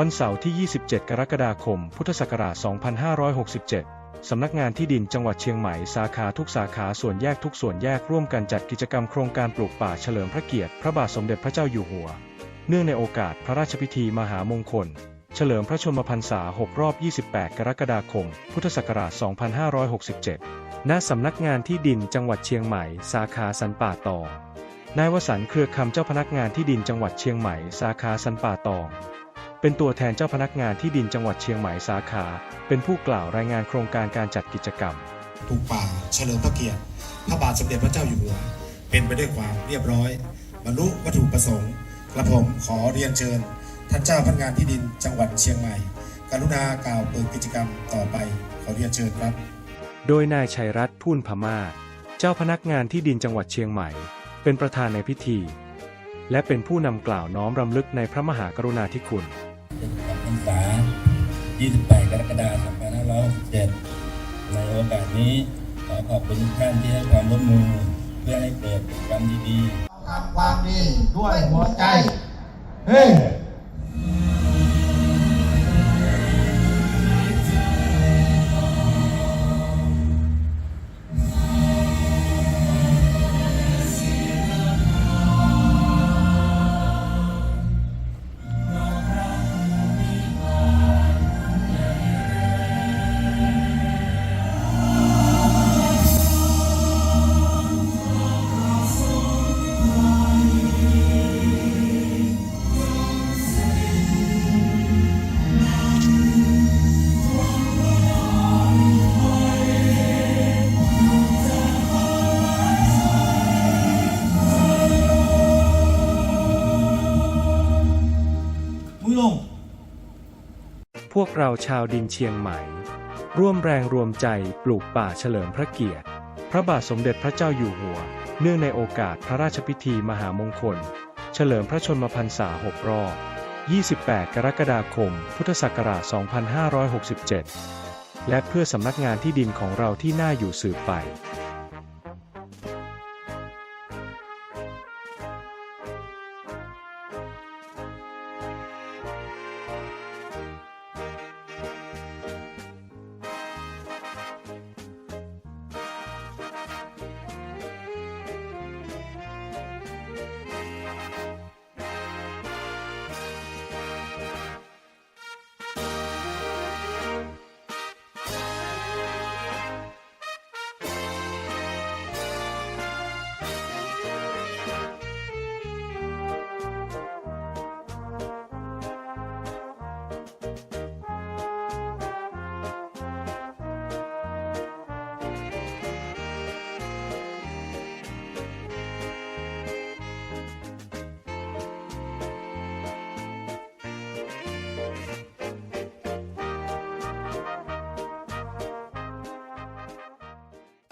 วันเสาร์ที่ 27 กรกฎาคม พุทธศักราช 2567 สำนักงานที่ดินจังหวัดเชียงใหม่ สาขาทุกสาขาส่วนแยกทุกส่วนแยกร่วมกันจัดกิจกรรมโครงการปลูกป่าเฉลิมพระเกียรติพระบาทสมเด็จพระเจ้าอยู่หัว เนื่องในโอกาสพระราชพิธีมหามงคล เฉลิมพระชนมพรรษา 6 รอบ 28 กรกฎาคม พุทธศักราช 2567 ณ สำนักงานที่ดินจังหวัดเชียงใหม่ สาขาสันป่าตอง นายวสันต์เครือคำเจ้าพนักงานที่ดินจังหวัดเชียงใหม่ สาขาสันป่าตอง เป็นตัวแทนเจ้าพนักงานที่ดินจังหวัดเชียงใหม่สาขา เป็นผู้กล่าวรายงานโครงการการจัดกิจกรรมปลูกป่าเฉลิมพระเกียรติ พระบาทสมเด็จพระเจ้าอยู่หัว เป็นไปด้วยความเรียบร้อย บรรลุวัตถุประสงค์กระผมขอเรียนเชิญ ท่านเจ้าพนักงานที่ดินจังหวัดเชียงใหม่ กรุณากล่าวเปิดกิจกรรมต่อไป ขอเรียนเชิญครับ โดยนายชัยรัตน์พูนพมาศเจ้าพนักงานที่ดินจังหวัดเชียงใหม่ เป็นประธานในพิธี และเป็นผู้นำกล่าวน้อมรำลึกในพระมหากรุณาธิคุณกับพรร ษา 28 กรกฎาคม 2567 ในโอกาสนี้ขอขอบคุณทุกท่านที่ให้ความร่วมมือเพื่อให้เกิดกิจกรรมดีๆทำความดีด้วยหัวใจ เฮ้ วกเราชาวดินเชียงใหม่ ร่วมแรงรวมใจปลูกป่าเฉลิมพระเกียรติ พระบาทสมเด็จพระเจ้าอยู่หัว เนื่องในโอกาสพระราชพิธีมหามงคล เฉลิมพระชนมพรรษา6รอบ 28 กรกฎาคม พุทธศักราช 2567 และเพื่อสำนักงานที่ดินของเราที่น่าอยู่สืบไป